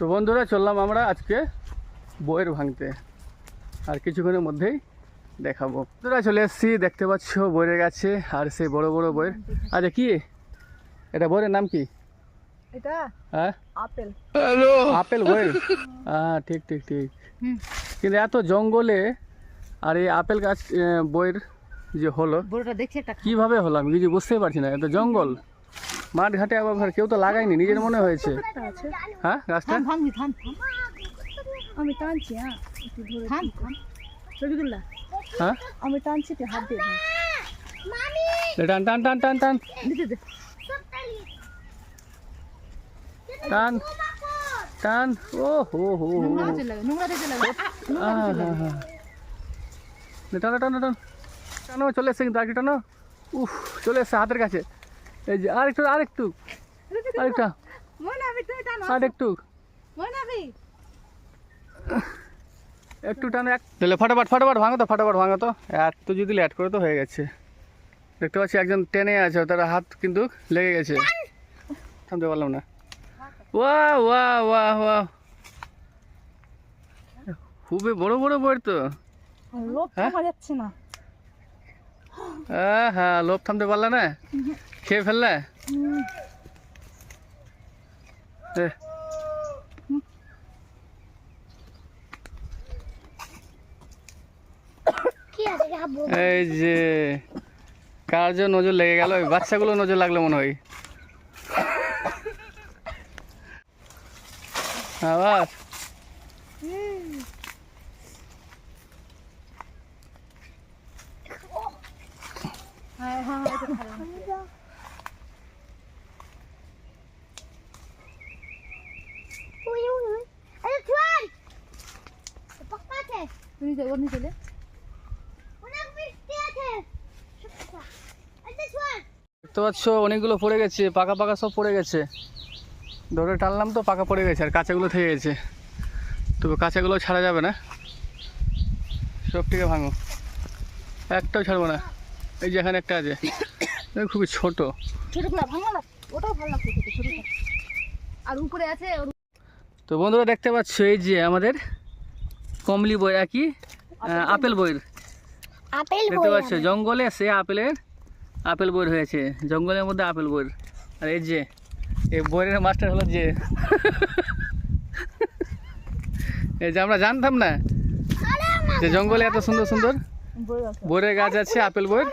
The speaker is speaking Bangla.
তো বন্ধুরা চললাম আমরা আজকে বইয়ের ভাঙতে। আর কিছুক্ষণের মধ্যেই দেখাবো। বন্ধুরা চলে এসেছি দেখতে পাচ্ছ বইয়ের গাছে আর সেই বড় বড় বইয়ের। আচ্ছা কি? এটা বইয়ের নাম কি? এটা হ্যাঁ? আপেল। আপেল বইয়ের? হ্যাঁ ঠিক ঠিক ঠিক। কিন্তু এত জঙ্গলে আর এই আপেল গাছ বইয়ের যে হলো কীভাবে হলো আমি কিছু বুঝতেই পারছি না এত জঙ্গল। মাঠ ঘাটে আবার কেউ তো লাগায়নি নিজের মনে হয়েছে। হ্যাঁ গাছটা? থাম ভাঙবি থাম থাম। আমি টানছি হ্যাঁ একটু ধরে থাম থাম। হ্যাঁ? আমি টানছি তুই হাত দিয়ে হ্যাঁ টান টান টান টান টান। টান টান। ও হো টানো টানো টানো। টানো চলে এসছে কিন্তু টানো। উফ চলে এসছে হাতের কাছে। এই যে আরেকটু আরেকটু। আরেকটা। আরেকটু একটু। টানো এক তাহলে ফটাফট ফটাফট ভাঙো তো ফটাফট ভাঙো তো। এত যদি লেট করে তো হয়ে গেছে। দেখতে পাচ্ছি একজন টেনে আছে তার হাত কিন্তু লেগে গেছে। থামতে পারলাম না। ওয়া ওয়া ওয়া ওয়া খুবই বড় বড় বই তো। লোভ হ্যাঁ? থামা যাচ্ছে না। আহ, হ্যাঁ লোভ থামতে পারলে না? খেয়ে ফেললে? এই যে কার যে নজর লেগে গেল ওই বাচ্চাগুলো নজর লাগল মনে হয়। আবার? হ্যাঁ হ্যাঁ যে ওর নিচে দেখতে পাচ্ছ অনেকগুলো পড়ে গেছে পাকা পাকা সব পড়ে গেছে। ধরে টানলাম তো পাকা পড়ে গেছে আর কাঁচাগুলো থেকে গেছে। তবে কাঁচাগুলো ছাড়া যাবে না। সব থেকে ভাঙো একটাও ছাড়বো না। এই যে এখানে একটা আছে। খুবই ছোট। ছোটগুলা ভাঙা না। ওটাও ভালো লাগছে খেতে, ছোটটা। আর উপরে আছে তো বন্ধুরা দেখতে পাচ্ছ এই যে আমাদের কমলি বই আর কি? আপেল বইয়ের। আপেল দেখতে পাচ্ছ জঙ্গলে সে আপেলের আপেল বইয়ের হয়েছে। জঙ্গলের মধ্যে আপেল বইয়ের। আর এই যে এই বইয়ের মাস্টার হলো যে। এই যে আমরা জানতাম না যে জঙ্গলে এত সুন্দর সুন্দর বই বইয়ের গাছ আছে আপেল বইয়ের।